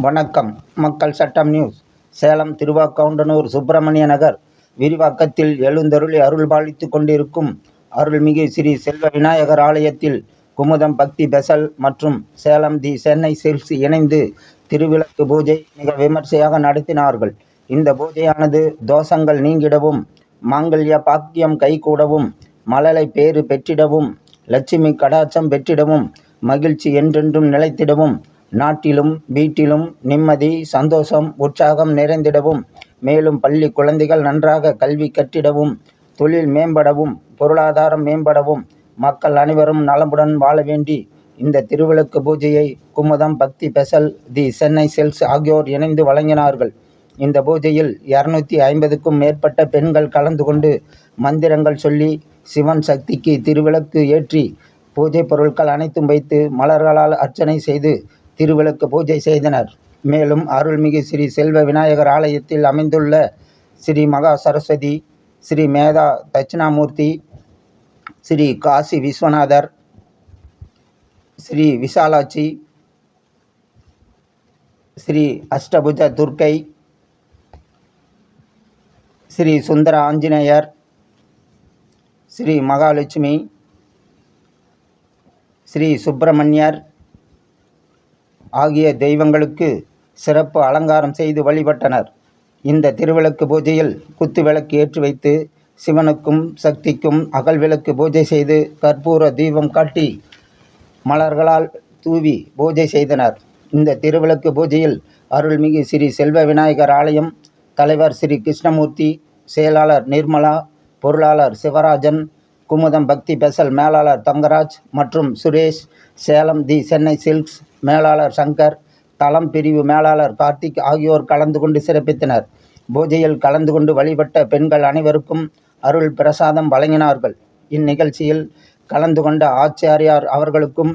வணக்கம். மக்கள் சட்டம் நியூஸ். சேலம் திருவாக்கவுண்டனூர் சுப்பிரமணிய நகர் விரிவாக்கத்தில் எழுந்தருளி அருள்பாலித்துக் கொண்டிருக்கும் அருள்மிகு ஸ்ரீ செல்வ விநாயகர் ஆலயத்தில் குமுதம் பக்தி பெசல் மற்றும் சேலம் தி சென்னை சில்க்ஸ் இணைந்து திருவிளக்கு பூஜை மிக விமர்சையாக நடத்தினார்கள். இந்த பூஜையானது தோஷங்கள் நீங்கிடவும் மாங்கல்ய பாக்கியம் கைகூடவும் மலலை பேறு பெற்றிடவும் லட்சுமி கடாட்சம் பெற்றிடவும் மகிழ்ச்சி என்றென்றும் நிலைத்திடவும் நாட்டிலும் வீட்டிலும் நிம்மதி சந்தோஷம் உற்சாகம் நிறைந்திடவும் மேலும் பள்ளி குழந்தைகள் நன்றாக கல்வி கற்றிடவும் தொழில் மேம்படவும் பொருளாதாரம் மேம்படவும் மக்கள் அனைவரும் நலமுடன் வாழ வேண்டி இந்த திருவிளக்கு பூஜையை குமுதம் பக்தி பெசல் தி சென்னை செல்ஸ் ஆகியோர் இணைந்து வழங்கினார்கள். இந்த பூஜையில் இரநூத்தி ஐம்பதுக்கும் மேற்பட்ட பெண்கள் கலந்து கொண்டு மந்திரங்கள் சொல்லி சிவன் சக்திக்கு திருவிளக்கு ஏற்றி பூஜை பொருட்கள் அனைத்தும் வைத்து மலர்களால் அர்ச்சனை செய்து திருவிளக்கு பூஜை செய்தனர். மேலும் அருள்மிகு ஸ்ரீ செல்வ விநாயகர் ஆலயத்தில் அமைந்துள்ள ஸ்ரீ மகா சரஸ்வதி ஸ்ரீ மேதா தட்சிணாமூர்த்தி ஸ்ரீ காசி விஸ்வநாதர் ஸ்ரீ விசாலாட்சி ஸ்ரீ அஷ்டபுஜ துர்க்கை ஸ்ரீ சுந்தர ஆஞ்சநேயர் ஸ்ரீ மகாலட்சுமி ஸ்ரீ சுப்பிரமணியர் ஆகிய தெய்வங்களுக்கு சிறப்பு அலங்காரம் செய்து வழிபட்டனர். இந்த திருவிளக்கு பூஜையில் குத்து விளக்கு ஏற்றி வைத்து சிவனுக்கும் சக்திக்கும் அகல் விளக்கு பூஜை செய்து கற்பூர தீபம் காட்டி மலர்களால் தூவி பூஜை செய்தனர். இந்த திருவிளக்கு பூஜையில் அருள்மிகு ஸ்ரீ செல்வ விநாயகர் ஆலயம் தலைவர் ஸ்ரீ கிருஷ்ணமூர்த்தி செயலாளர் நிர்மலா பொருளாளர் சிவராஜன் குமுதம் பக்தி பெசல் மேலாளர் தங்கராஜ் மற்றும் சுரேஷ் சேலம் தி சென்னை சில்க்ஸ் மேலாளர் சங்கர் தளம் பிரிவு மேலாளர் கார்த்திக் ஆகியோர் கலந்து கொண்டு சிறப்பித்தனர். பூஜையில் கலந்து கொண்டு வழிபட்ட பெண்கள் அனைவருக்கும் அருள் பிரசாதம் வழங்கினார்கள். இந்நிகழ்ச்சியில் கலந்து கொண்ட ஆச்சாரியார் அவர்களுக்கும்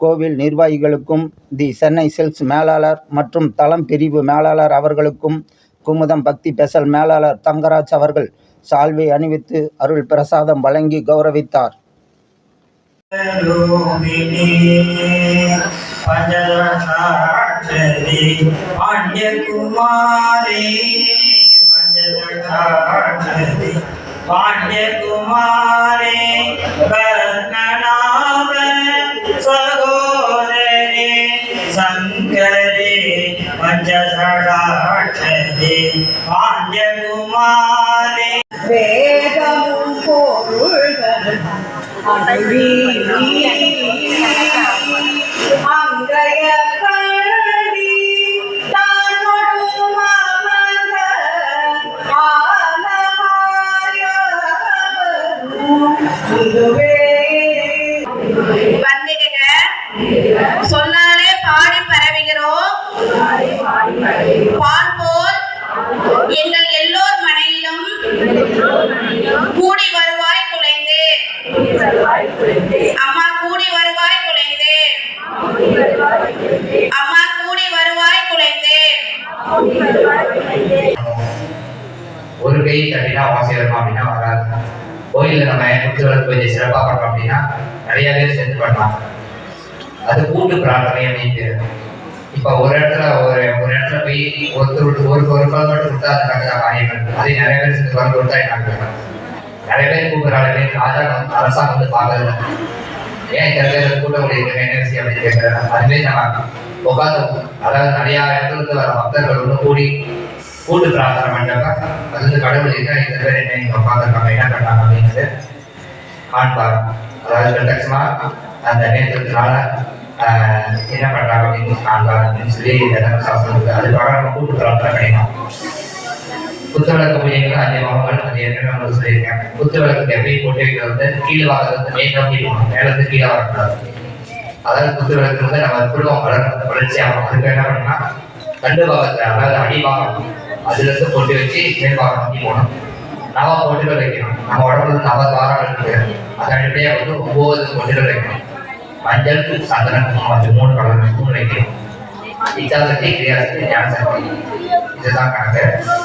கோவில் நிர்வாகிகளுக்கும் தி சென்னை சில்க்ஸ் மேலாளர் மற்றும் தளம் பிரிவு மேலாளர் அவர்களுக்கும் குமுதம் பக்தி பெசல் மேலாளர் தங்கராஜ் அவர்கள் சால்வை அணிவித்து அருள் பிரசாதம் வழங்கி கௌரவித்தார். பாண்டியகுமாரி பாண்டியகுமாரி கர்ணநாத சகோதரி சங்கரி பஞ்சதசாட்சரி பாண்டியகுமாரி. வேதமும் பொருள்கள் அடைவி அம்மா கூடி வருவாய் குலைந்து ஒரு கை தட்டினா வாசி இருக்கும் அப்படின்னா வராது. கோயில்ல நம்ம குத்துவிளக்கு பூஜை சிறப்பா பண்றோம் அப்படின்னா நிறைய பேர் சேர்ந்து பண்ணலாம். அது கூட்டு பிரார்த்தனை அப்படின்னு இப்ப ஒரு இடத்துல ஒரு ஒரு இடத்துல போய் ஒருத்தர் விட்டு ஒரு ஒரு கால் மட்டும் கொடுத்தா அது நடக்க காரியங்கள் அதே நிறைய பேர் சேர்ந்து கால் கொடுத்தா என்ன நிறைய பேர் கூப்பிடுறாங்க. ராஜா அரசாங்கம் வந்து பார்க்கறது ஏன் இந்த பேர் கூட்ட முடியுது அப்படின்னு கேட்கறது அதுவே நம்ம உட்காந்து அதாவது நிறைய இடத்துல இருந்து வர பக்தர்கள் ஒன்று கூடி கூட்டு பிரார்த்தனை பண்ணாக்கா அது வந்து கடவுள் என்ன இந்த பேர் என்ன இங்கே உட்காந்துருக்காங்க என்ன பண்ணாங்க அப்படின்னு காண்பார் அதாவது பிரத்யட்சமா அந்த நேரத்தினால என்ன பண்றாங்க அப்படின்னு காண்பார் அப்படின்னு சொல்லி இந்த சாஸ்திரம் அது அதுக்காக கூட்டு பிரார்த்தனை பண்ணிக்கணும். குத்துவிளக்கு பூஜைகள் அதே மகங்கள் அது ஏற்கனவே உங்களுக்கு சொல்லியிருக்கேன் குத்துவிளக்கு எப்பயும் போட்டு வைக்கிறது வந்து கீழே வாங்கிறது வந்து மேல் நோக்கி போகணும் மேல இருந்து கீழே வரக்கூடாது அதாவது குத்துவிளக்கு வந்து நம்ம குடும்பம் வளர்ந்து வளர்ச்சி ஆகும் அதுக்கு என்ன பண்ணணும்னா கண்டு பாகத்துல அதாவது அடிபாகம் அதுல இருந்து பொட்டு வச்சு மேல் பாகம் நோக்கி போகணும் நவ பொட்டுகள் வைக்கணும். நம்ம உடம்புல நவ துவாரங்கள் இருக்கு. அது அடிப்படையாக வந்து ஒன்பது பொட்டுகள் வைக்கணும். மஞ்சள் சந்தனம் அது மூணு கலர் மூணு வைக்கணும். हितासाठी क्रिया असते त्यासाठी त्याचा काढत आहे